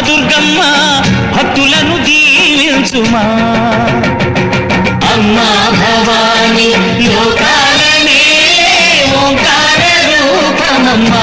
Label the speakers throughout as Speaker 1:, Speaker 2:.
Speaker 1: దుర్గమ్మ భక్తులను దీవించుమా.
Speaker 2: అమ్మా భవాని లోకాలనే ఓంకార రూపమమ్మా.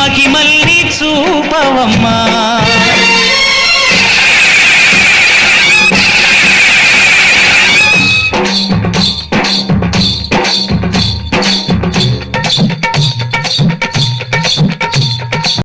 Speaker 2: మహిమల్ని చూపవమ్మా.